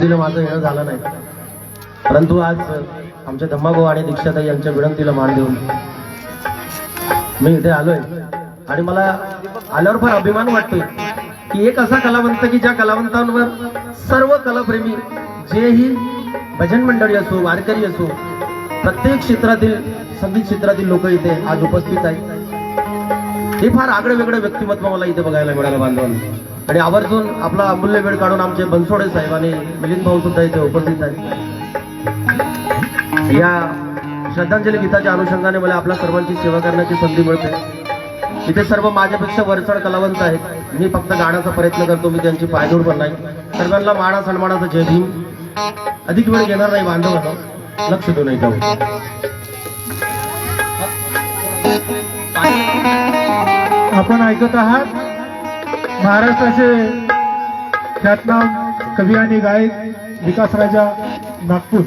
माझं येणं झालं नाही. परंतु आज आमच्या धम्माभाऊ आणि दीक्षाताई यांच्या विनंतीला मान देऊन मी इथे आलोय. आणि मला आल्यावर फार अभिमान वाटतोय की एक असा कलावंत की ज्या कलावंतांवर सर्व कलाप्रेमी जेही भजन मंडळी असो वारकरी असो प्रत्येक क्षेत्रातील संगीत क्षेत्रातील लोक इथे आज उपस्थित आहेत. हे फार आगळं वेगळं व्यक्तिमत्व मला इथे बघायला मिळालं बांधवांना. आणि आवर्जून आपला अमूल्य वेळ काढून आमचे बनसोडे साहेब आणि मिलिंद भाऊ सुद्धा इथे उपस्थित आहेत. या श्रद्धांजली गीताच्या अनुषंगाने मला आपल्या सर्वांची सेवा करण्याची संधी मिळते. इथे सर्व माझ्यापेक्षा वरचढ कलावंत आहेत. मी फक्त गाण्याचा प्रयत्न करतो मी त्यांची पायदोड पण नाही. सर्वांना माना सन्मानाचा जय भीम. अधिक वेळ घेणार नाही बांधवांना. लक्ष देऊ नाही जाऊ आपण ऐकत आहात? महाराष्ट्राचे ख्यातनाम कवी आणि गायक विकास राजा नागपूर.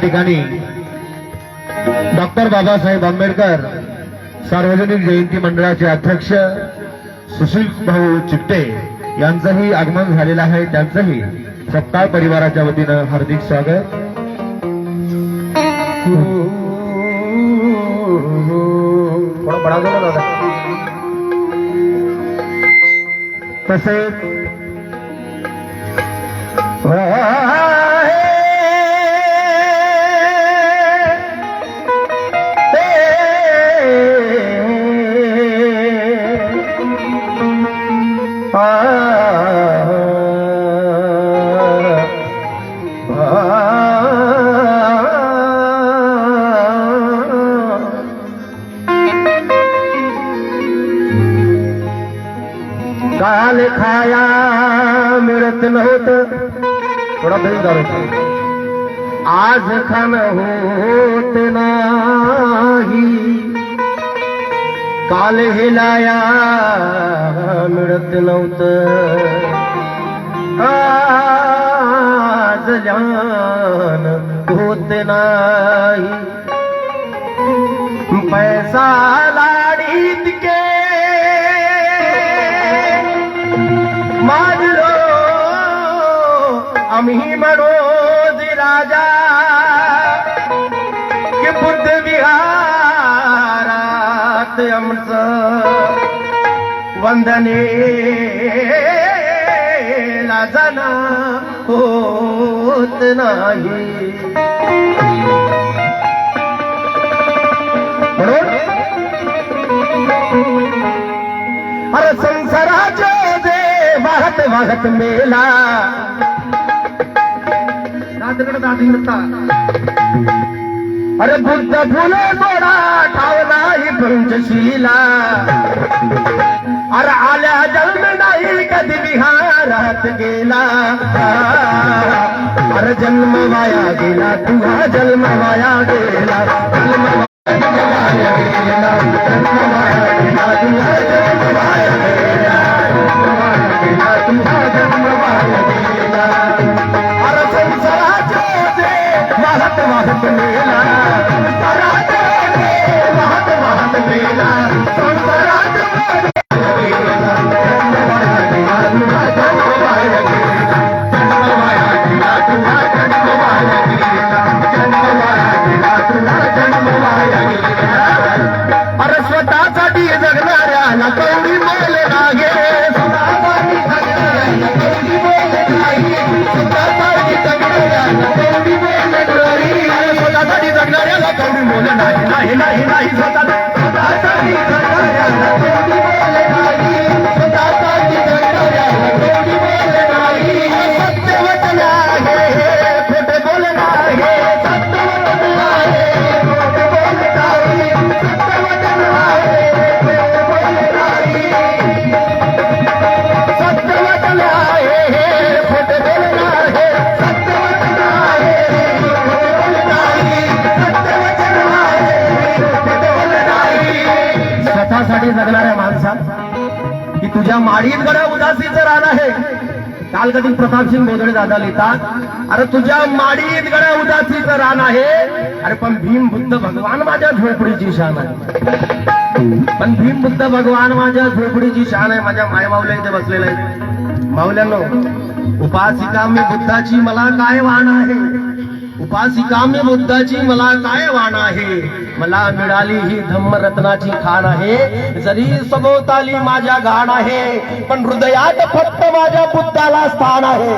ठिकाणी डॉक्टर बाबासाहेब आंबेडकर सार्वजनिक जयंती मंडळाचे अध्यक्ष सुशील भाऊ चिट्टे यांचंही आगमन झालेलं आहे. त्यांचंही सत्ताळ परिवाराच्या वतीनं हार्दिक स्वागत. तसेच थोडा दही दारू आज खान होत नाही काल हेलाया मिळत नव्हत आज जान होत नाही पैसा लाडीत आम्ही म्हणो राजा की बुद्ध विहारात आमचं वंदने जाना होत नाही. म्हणून अरे संसाराचे जे वाहत वाहत मेला दादगड दाद म्हणता अरे बुद्ध फुल गोडा ठावला ही पंचशीला अरे आल्या जन्म नाही कधी बिहारात गेला. अरे जन्म वाया गेला तुझा जन्म वाया गेला. जन्म वाया गेला जन्म वाया गेला तुझा जन्म वाया गेला. नाही देवासाठी जगणाऱ्या माणसा की तुझ्या माडीत गड्या उदासीचं रान आहे. काल कधी प्रतापसिंग बोधडे दादा लिहितात अरे तुझ्या माडीत गड्या उदासीचं रान आहे. अरे पण भीम बुद्ध भगवान माझ्या झोपडीची शान आहे. पण भीम बुद्ध भगवान माझ्या झोपडीची शान आहे. माझ्या मायमावल्या इथे बसलेला आहे मावल्यांनो उपासिका मी बुद्धाची मला काय वाण आहे? उपासिका मी बुद्धाची मला काय वाण आहे? मला मिळाली ही धम्मरत्नाची खाण आहे. जरी सभोवताली माझ्या घाण आहे पण हृदयात फक्त माझ्या बुद्धाला स्थान आहे.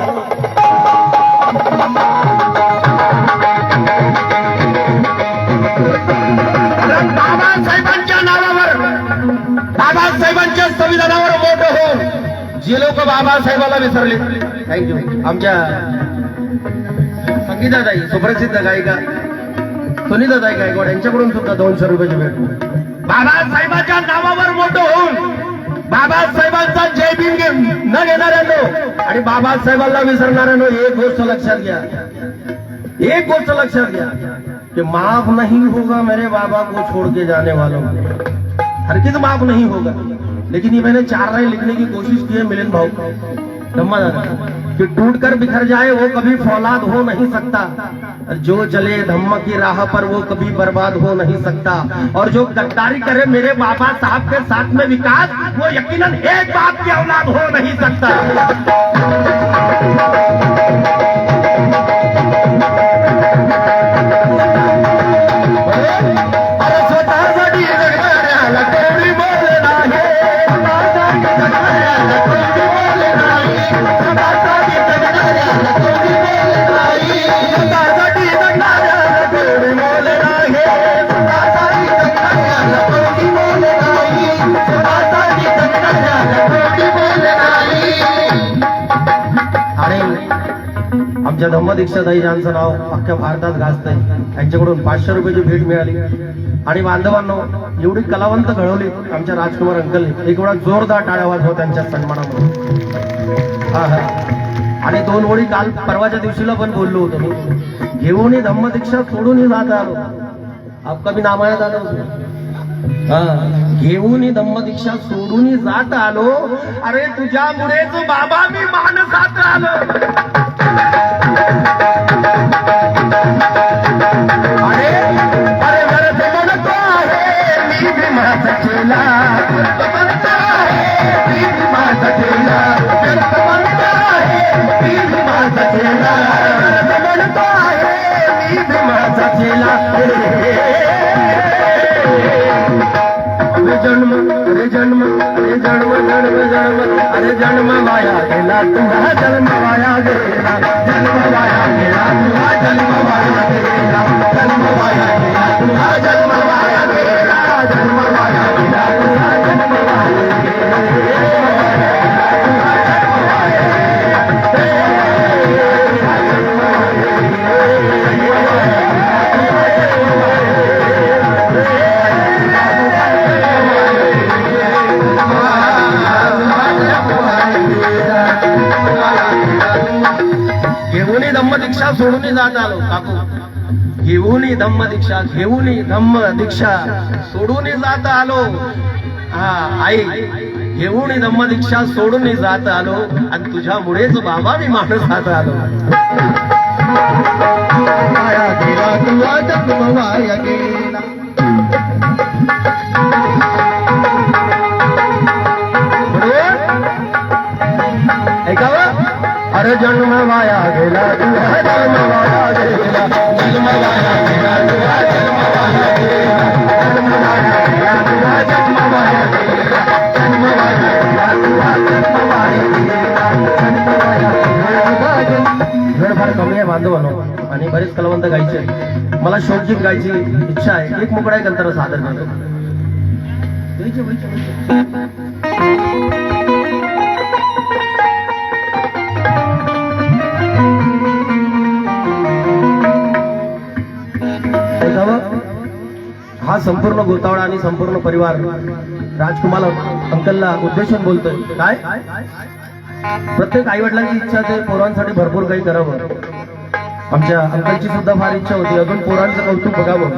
बाबासाहेबांच्या नावावर बाबासाहेबांच्या संविधानावर मोठं होऊन जे लोक बाबासाहेबाला विसरले. थँक्यू आमच्या संगीताताई सुप्रसिद्ध गायिका. सुनीताताई गायकवाड यांच्याकडून सुद्धा दोनशे रुपयाची भेट बाबासाहेबांच्या नावावर मोठं होऊन बाबासाहेबांचा जय भीम न घेणाऱ्यांनो आणि बाबासाहेबांना विसरणाऱ्यांनो एक गोष्ट लक्षात घ्या. एक गोष्ट लक्षात घ्या. कि माफ नहीं होगा मेरे बाबा को छोड़ के जाने वालों को. हर किस माफ नहीं होगा. लेकिन ये मैंने चार राय लिखने की कोशिश की है मिलन भाव धम्मा दादा. कि टूट कर बिखर जाए, वो कभी फौलाद हो नहीं सकता। जो जले धम्म की राह पर, वो कभी बर्बाद हो नहीं सकता। और जो गद्दारी करे मेरे बाबा साहब के साथ में विकास, वो यकीनन एक बाप की औलाद हो नहीं सकता। आमच्या धम्मदीक्षाताई ज्यांचं नाव अख्ख्या भारतात गाजतंय त्यांच्याकडून पाचशे रुपयाची भेट मिळाली. आणि बांधवांनो एवढी कलावंत घडवली आमच्या राजकुमार अंकलने. एक वेळा जोरदार टाळ्या हो त्यांच्या सन्मानामुळे. हा हा. आणि दोन ओळी काल परवाच्या दिवशीला पण बोललो होतो. मी घेऊन धम्मदीक्षा सोडून जात आलो. आपका मी नाम दादा हा घेऊन धम्मदीक्षा सोडून जात आलो. अरे तुझ्यामुळेच बाबा मी मानसात आलो. अरे माझा केला जन्म जन्म जन्म अरे जन्म वाया गेला तुझा जन्म वाया गेला जन्म वाया गेला तुझा जन्म वाया गेला जन्म वाया गेला तुझा जन्म जात आलो काकू. घेऊन धम्म दीक्षा घेऊन धम्म दीक्षा सोडून जात आलो. हा आई घेऊन धम्म दीक्षा सोडून जात आलो. आणि तुझ्यामुळेच बाबा मी माणूस जात आलो. गेला तुझा जन्म गेला. हर जन्म वाया गेला तू हर जन्म वाया गेला जन्म वाया गेला तू हर जन्म वाया गेला जन्म वाया गेला तू हर जन्म वाया गेला जन्म वाया गेला तू हर जन्म वाया गेला जन्म वाया गेला तुझा वेळ फार कमी आहे बांधवानो आणि बरेच कलावंत गायचे मला शोकगीत गायची इच्छा आहे एक मुकडा एक अंतर सादर करतो संपूर्ण गोतावळा आणि संपूर्ण परिवार राजकुमार अंकलला उद्देशून बोलतोय. काय? प्रत्येक आई वडिलांची इच्छा ते पोरांसाठी भरपूर काही करावं. आमच्या अंकलची सुद्धा फार इच्छा होती. अजून पोरांचं कौतुक बघावं.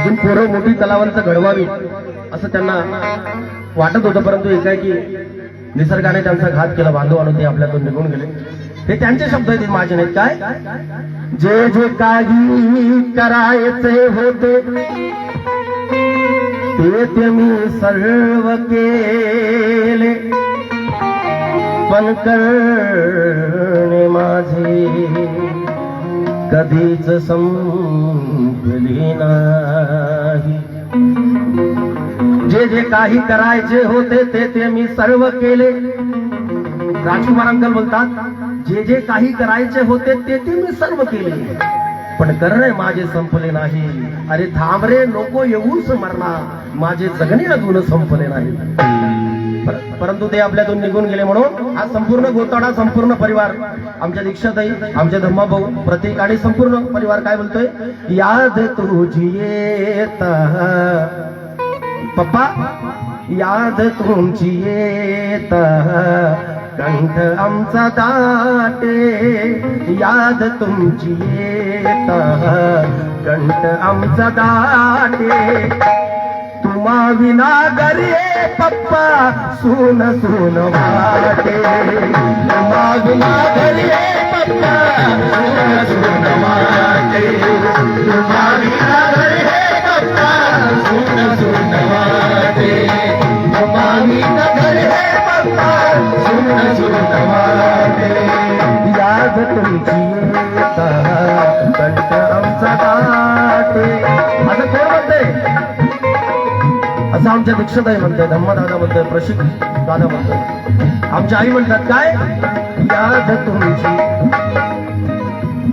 अजून पोरं मोठी तलावांचं घडवावी असं त्यांना वाटत होतं. परंतु एकाएकी निसर्गाने त्यांचा घात केला. बांधव आणून ते आपल्यातून निघून गेले. हे त्यांचे शब्द आहेत माझे नाहीत. काय? जे जे काही करायचे होते ते मी सर्व केले. पण करणे माझे कधीच संपली नाही. जे जे काही करायचे होते ते ते मी सर्व केले. राजकुमार अंकल बोलतात जे जे काही करायचे होते ते ते मी सर्व केले. पण करणे माझे संपले नाही. अरे थांब रे नको येऊच मरणार माझे जगणे अजून संपले नाही पर- परंतु ते आपल्यातून निघून गेले म्हणून हा संपूर्ण गोताडा संपूर्ण परिवार आमच्या दीक्षाताई आमच्या धम्मा भाऊ प्रत्येक आणि संपूर्ण परिवार काय बोलतोय याद तुझी येत पप्पा याद तुमची येत कंठ आमचा दाटे याद तुमची येत. कंठ आमचा दाटे तुम्हा विना गरे पप्पा सुन सुन वाटे. तुम्हा विना गरे पप्पा सुन सुन वाटे. तुम्हा विना गरे पप्पा सुन सुन वाटे. असं आमच्या दीक्षाताई म्हणतात धम्मदादा म्हणतोय प्रशिक दादा म्हणतोय आमच्या आई म्हणतात काय याद तुमची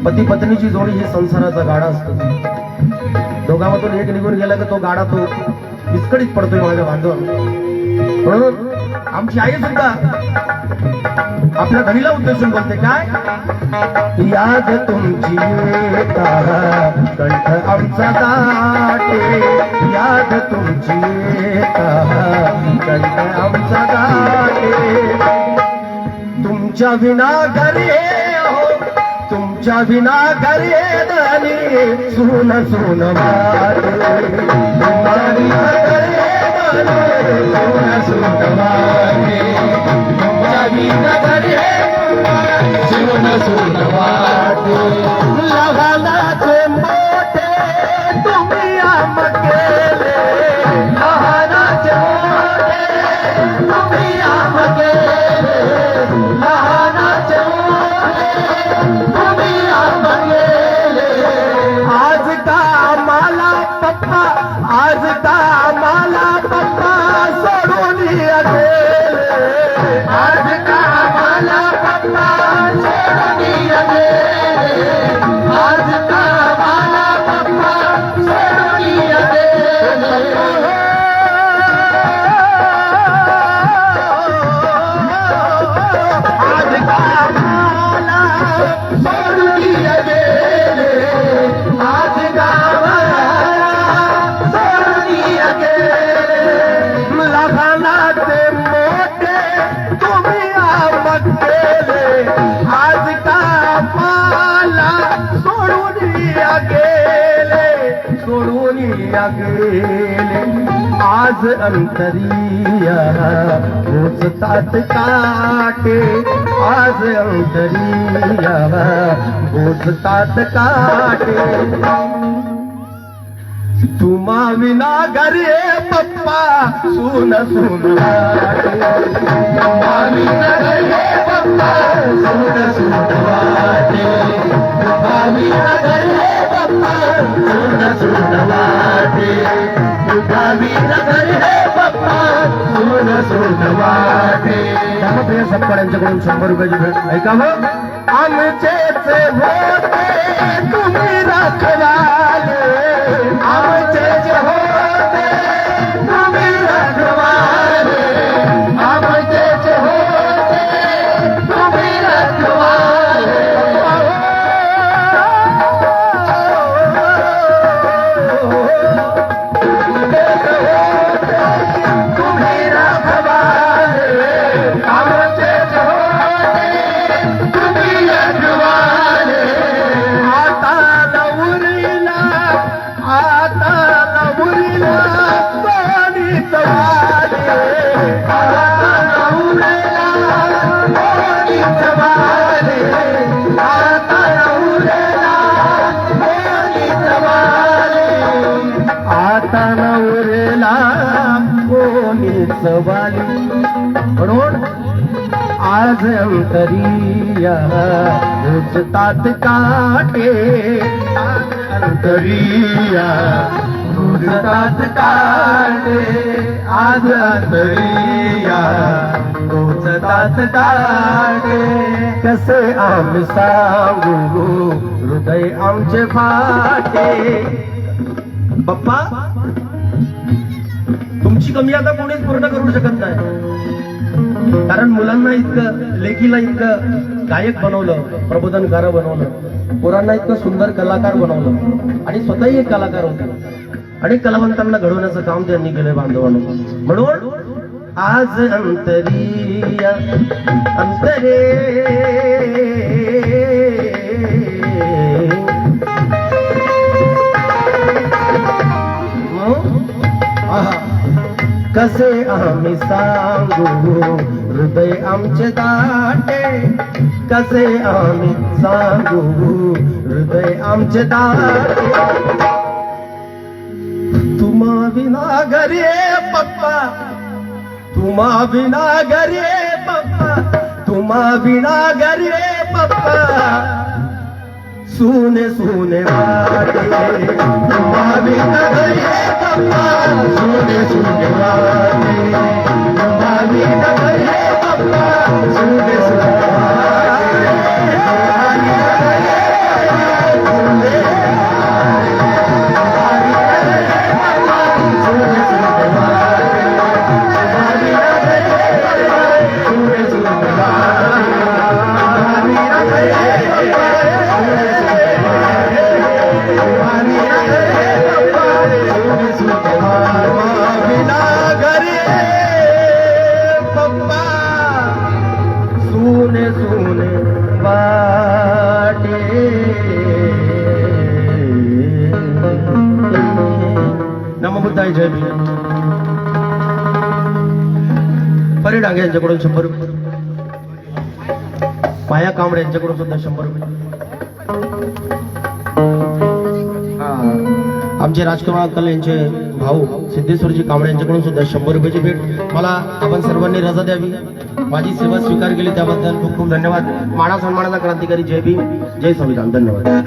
पती पत्नीची जोडी ही संसाराचा गाडा असतो दोघांमधून एक निघून गेला की तो गाडा तो विस्कळीत पडतोय माझ्या बांधवा म्हणून आमची आई सुद्धा. आपल्या धनीला उद्देशून बोलते काय? याद तुमची कंठ आमचा दाटे. याद तुमची कंठ आमचा दाटे. तुमच्या विना घरी तुमच्या विना घरी धनी सुन सुन वाटे. तुमच्या विना घरी सोडून आज अंतरिया पोचतात काटे आज अंतरिया पोचतात काटे तुम्हा विना घरी पप्पा सुन सुन तुम्हा विना घरी पप्पा सुन सुन वाटे. तुम्हा विना घरी पप्पा सुन सुन वाटे. त्यामध्ये सत्कारांच्याकडून शंभर रुपयाची भेट. ऐका मग आमचेच होते तुम्ही रखवाले. आमचेच अंतरिया रुजतात काटे आज अंतरिया रुजतात काटे आज अंतरिया रुजतात काटे कसे आम्ही सांगू हृदय आमचे फाटे। बाप्पा तुमची कमी आता कोणीच पूर्ण करू शकत नाही. कारण मुलांना इतकं लेखीला इतकं गायक बनवलं प्रबोधनकार बनवलं पोरांना इतकं सुंदर कलाकार बनवलं आणि स्वतःही एक कलाकार होते. आणि कलावंतांना घडवण्याचं काम त्यांनी केलंय बांधवांनो. म्हणून आज अंतरी अंतरे कसे आम्ही सांगू? हृदय आमचे दाटे कसे आम्ही सांगू? हृदय आमचे दाटे. तुम्हा विना घरी पप्पा. तुम्हा विना घरी पप्पा. तुम्हा विना घरी पप्पा. सुने सुने वाटे. तुम्हा विना घरी पप्पा. सुने सुने वाटे. तुम्हा यांच्याकडून शंभर रुपये. पाया कांबळे यांच्याकडून सुद्धा शंभर रुपये. आमचे राजकुमार अक्कल यांचे भाऊ सिद्धेश्वरजी कांबळे यांच्याकडून सुद्धा शंभर रुपयाची भेट. मला आपण सर्वांनी रजा द्यावी. माझी सेवा स्वीकार केली त्याबद्दल खूप खूप धन्यवाद. माणा सन्मानाचा क्रांतिकारी जय भीम जय संविधान. धन्यवाद.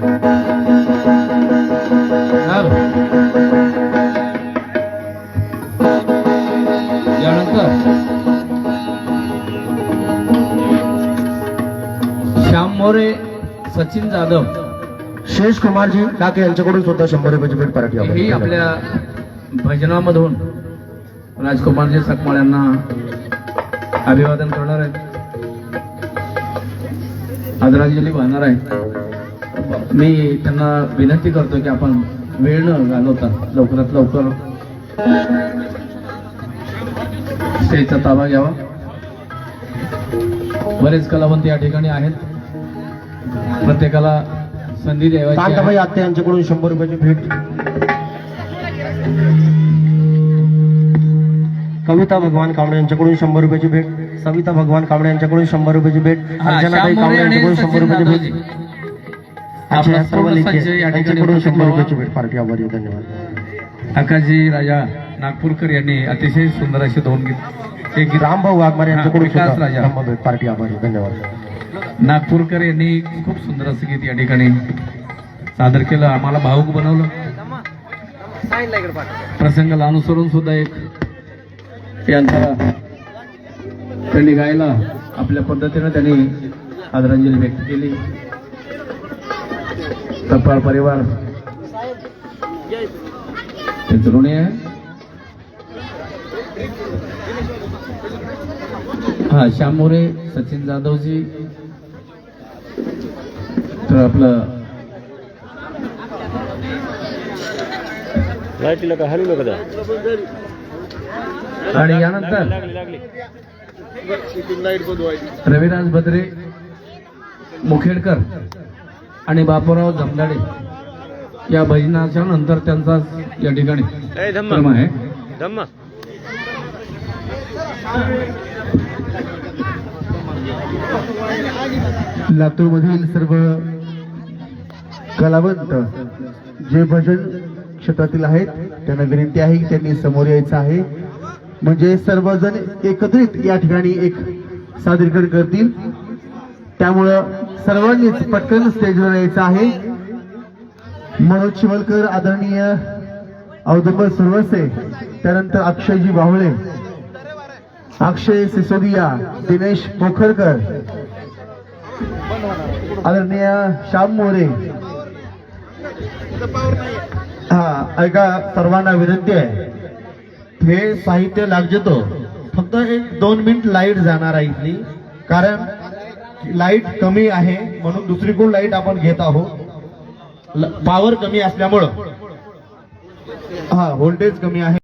मोरे सचिन जाधव. शेष कुमारजी काके यांच्याकडून सुद्धा शंभर रुपयाची भेट पराठी ही. आपल्या भजनामधून राजकुमारजी सकमाळ यांना अभिवादन करणार आहेत. आदरांजली वाहणार आहे. मी त्यांना विनंती करतो की आपण वेळ न घालवता लवकरात लवकर स्टेजचा ताबा घ्यावा. बरेच कलावंत या ठिकाणी आहेत. प्रत्येकाला संधी. कांताबाई आत्ते यांच्याकडून शंभर रुपयाची भेट कविता भगवान कांबळे यांच्याकडून शंभर रुपयाची भेट सविता भगवान कांबळे यांच्याकडून शंभर रुपयाची भेट अर्चनाताई कांबळे यांच्याकडून शंभर रुपयाची. भेट आपला सर्व पूर्ण लेखी संच या ठिकाणी यांच्याकडून शंभर उपस्थित रुपयाची भेट पार्टी आभारी आहे. धन्यवाद आकाशजी राजा नागपूरकर यांनी अतिशय सुंदर असे दोन गीत एक रामभाऊ वाघमारे यांच्याकडून राजा. पार्टी आभारी. धन्यवाद नागपूरकर यांनी खूप सुंदर असं गीत या ठिकाणी सादर केलं. आम्हाला भाऊक बनवलं. प्रसंगाला अनुसरून सुद्धा एक यांचा त्यांनी गायला. आपल्या पद्धतीनं त्यांनी आदरांजली व्यक्त केली. टपाल परिवार. त्यांचं ऋणी आहे. हा श्याम मोरे सचिन जाधवजी तर आपलं आणि यानंतर रविराज बद्रे मुखेडकर आणि बापूराव जमदाडे या भजनाच्या नंतर त्यांचा या ठिकाणी क्रम आहे. लातूरमधील सर्व कलावंत जे भजन क्षेत्रातील आहेत त्यांना विनंती आहे की त्यांनी समोर यायचं आहे. म्हणजे सर्वजण एकत्रित या ठिकाणी एक सादरीकरण करतील. त्यामुळं सर्वांनीच पटकन स्टेजवर यायचं आहे. मनोज चिवलकर आदरणीय औदुंबर सुरवसे त्यानंतर अक्षयजी बाहुळे अक्षय सिसोदिया दिनेश पोखरकर आदरणीय श्याम मोरे हा ऐका सर्वांना विनंती आहे. हे साहित्य लागतो फक्त एक दोन मिनिट लाइट जाणार आहे इथली. कारण लाइट कमी आहे म्हणून दुसरीकडून लाइट आपण घेत आहोत? पॉवर कमी असल्यामुळं. हा व्होल्टेज कमी आहे.